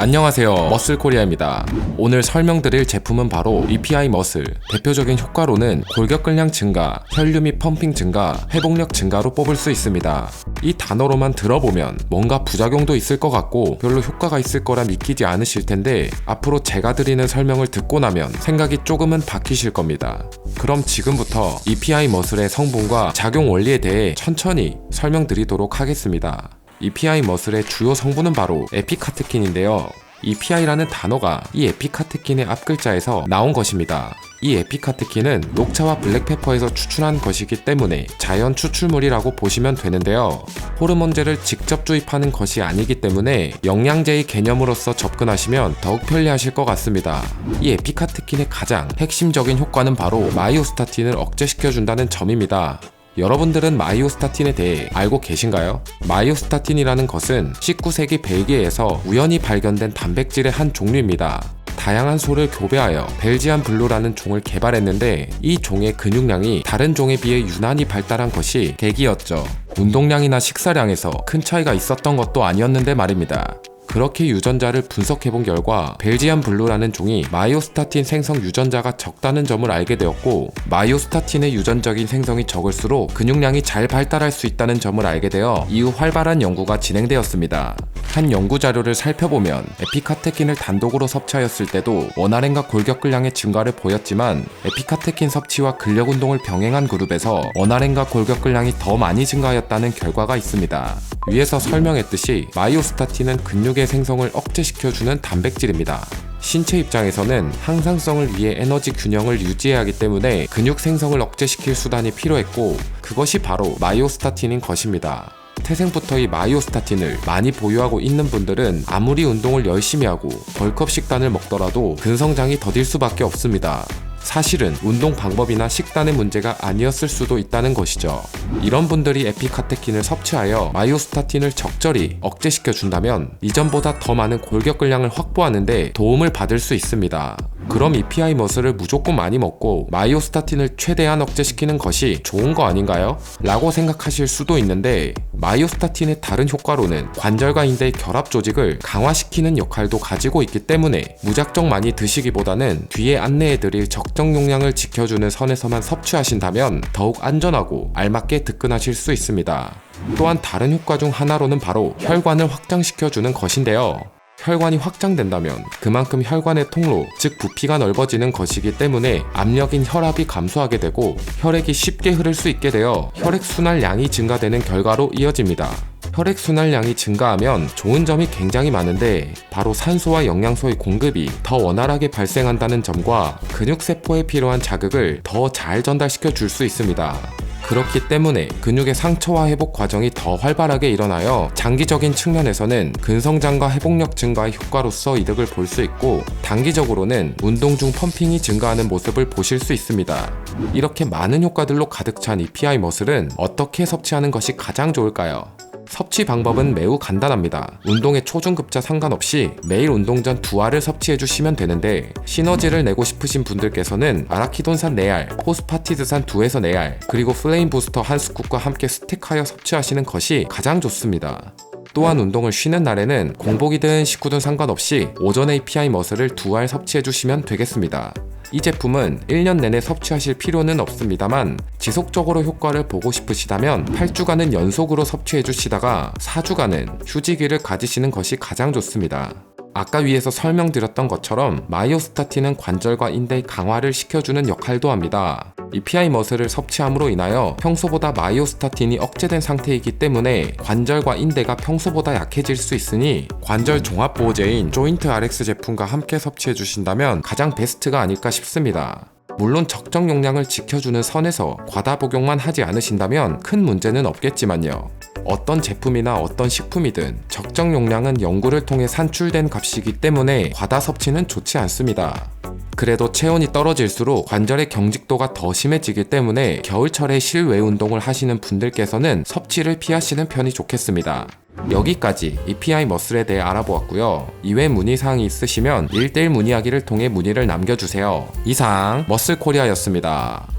안녕하세요. 머슬코리아입니다. 오늘 설명드릴 제품은 바로 EPI 머슬. 대표적인 효과로는 골격근량 증가, 혈류 및 펌핑 증가, 회복력 증가로 뽑을 수 있습니다. 이 단어로만 들어보면 뭔가 부작용도 있을 것 같고 별로 효과가 있을 거라 믿기지 않으실 텐데 앞으로 제가 드리는 설명을 듣고 나면 생각이 조금은 바뀌실 겁니다. 그럼 지금부터 EPI 머슬의 성분과 작용 원리에 대해 천천히 설명드리도록 하겠습니다 EPI 머슬의 주요 성분은 바로 에피카트킨인데요. EPI라는 단어가 이 에피카트킨의 앞글자에서 나온 것입니다. 이 에피카트킨은 녹차와 블랙페퍼에서 추출한 것이기 때문에 자연 추출물이라고 보시면 되는데요. 호르몬제를 직접 주입하는 것이 아니기 때문에 영양제의 개념으로서 접근하시면 더욱 편리하실 것 같습니다. 이 에피카트킨의 가장 핵심적인 효과는 바로 마이오스타틴을 억제시켜준다는 점입니다. 여러분들은 마이오스타틴에 대해 알고 계신가요? 마이오스타틴이라는 것은 19세기 벨기에에서 우연히 발견된 단백질의 한 종류입니다. 다양한 소를 교배하여 벨지안 블루라는 종을 개발했는데 이 종의 근육량이 다른 종에 비해 유난히 발달한 것이 계기였죠. 운동량이나 식사량에서 큰 차이가 있었던 것도 아니었는데 말입니다. 그렇게 유전자를 분석해 본 결과 벨지안 블루라는 종이 마이오스타틴 생성 유전자가 적다는 점을 알게 되었고 마이오스타틴의 유전적인 생성이 적을수록 근육량이 잘 발달할 수 있다는 점을 알게 되어 이후 활발한 연구가 진행되었습니다. 한 연구 자료를 살펴보면 에피카테킨을 단독으로 섭취하였을 때도 원활행과 골격근량의 증가를 보였지만 에피카테킨 섭취와 근력 운동을 병행한 그룹에서 원활행과 골격근량이 더 많이 증가하였다는 결과가 있습니다. 위에서 설명했듯이 마이오스타틴은 근육의 생성을 억제시켜주는 단백질입니다. 신체 입장에서는 항상성을 위해 에너지 균형을 유지해야 하기 때문에 근육 생성을 억제시킬 수단이 필요했고 그것이 바로 마이오스타틴인 것입니다. 태생부터 이 마이오스타틴을 많이 보유하고 있는 분들은 아무리 운동을 열심히 하고 벌컵 식단을 먹더라도 근성장이 더딜 수밖에 없습니다. 사실은 운동 방법이나 식단의 문제가 아니었을 수도 있다는 것이죠. 이런 분들이 에피카테킨을 섭취하여 마이오스타틴을 적절히 억제시켜 준다면 이전보다 더 많은 골격근량을 확보하는데 도움을 받을 수 있습니다. 그럼 EPI 머슬을 무조건 많이 먹고 마이오스타틴을 최대한 억제시키는 것이 좋은 거 아닌가요? 라고 생각하실 수도 있는데 마이오스타틴의 다른 효과로는 관절과 인대의 결합 조직을 강화시키는 역할도 가지고 있기 때문에 무작정 많이 드시기보다는 뒤에 안내해드릴 적정 용량을 지켜주는 선에서만 섭취하신다면 더욱 안전하고 알맞게 득근하실 수 있습니다. 또한 다른 효과 중 하나로는 바로 혈관을 확장시켜주는 것인데요. 혈관이 확장된다면 그만큼 혈관의 통로, 즉 부피가 넓어지는 것이기 때문에 압력인 혈압이 감소하게 되고 혈액이 쉽게 흐를 수 있게 되어 혈액 순환량이 증가되는 결과로 이어집니다. 혈액 순환량이 증가하면 좋은 점이 굉장히 많은데 바로 산소와 영양소의 공급이 더 원활하게 발생한다는 점과 근육세포에 필요한 자극을 더 잘 전달시켜 줄 수 있습니다. 그렇기 때문에 근육의 상처와 회복 과정이 더 활발하게 일어나여 장기적인 측면에서는 근성장과 회복력 증가의 효과로서 이득을 볼 수 있고 단기적으로는 운동 중 펌핑이 증가하는 모습을 보실 수 있습니다. 이렇게 많은 효과들로 가득 찬 EPI 머슬은 어떻게 섭취하는 것이 가장 좋을까요? 섭취 방법은 매우 간단합니다. 운동의 초중급자 상관없이 매일 운동 전 두 알을 섭취해 주시면 되는데 시너지를 내고 싶으신 분들께서는 아라키돈산 4알, 포스파티드산 2에서 4알, 그리고 플레임 부스터 한 스쿱과 함께 스틱하여 섭취하시는 것이 가장 좋습니다. 또한 운동을 쉬는 날에는 공복이든 식후든 상관없이 오전에 API 머슬을 두 알 섭취해 주시면 되겠습니다. 이 제품은 1년 내내 섭취하실 필요는 없습니다만 지속적으로 효과를 보고 싶으시다면 8주간은 연속으로 섭취해 주시다가 4주간은 휴지기를 가지시는 것이 가장 좋습니다. 아까 위에서 설명드렸던 것처럼 마이오스타틴은 관절과 인대 강화를 시켜주는 역할도 합니다. EPI 머슬을 섭취함으로 인하여 평소보다 마이오스타틴이 억제된 상태이기 때문에 관절과 인대가 평소보다 약해질 수 있으니 관절 종합 보호제인 조인트 RX 제품과 함께 섭취해 주신다면 가장 베스트가 아닐까 싶습니다. 물론 적정 용량을 지켜주는 선에서 과다 복용만 하지 않으신다면 큰 문제는 없겠지만요. 어떤 제품이나 어떤 식품이든 적정 용량은 연구를 통해 산출된 값이기 때문에 과다 섭취는 좋지 않습니다. 그래도 체온이 떨어질수록 관절의 경직도가 더 심해지기 때문에 겨울철에 실외 운동을 하시는 분들께서는 섭취를 피하시는 편이 좋겠습니다. 여기까지 EPI 머슬에 대해 알아보았고요. 이외 문의사항이 있으시면 1대1 문의하기를 통해 문의를 남겨주세요. 이상 머슬코리아였습니다.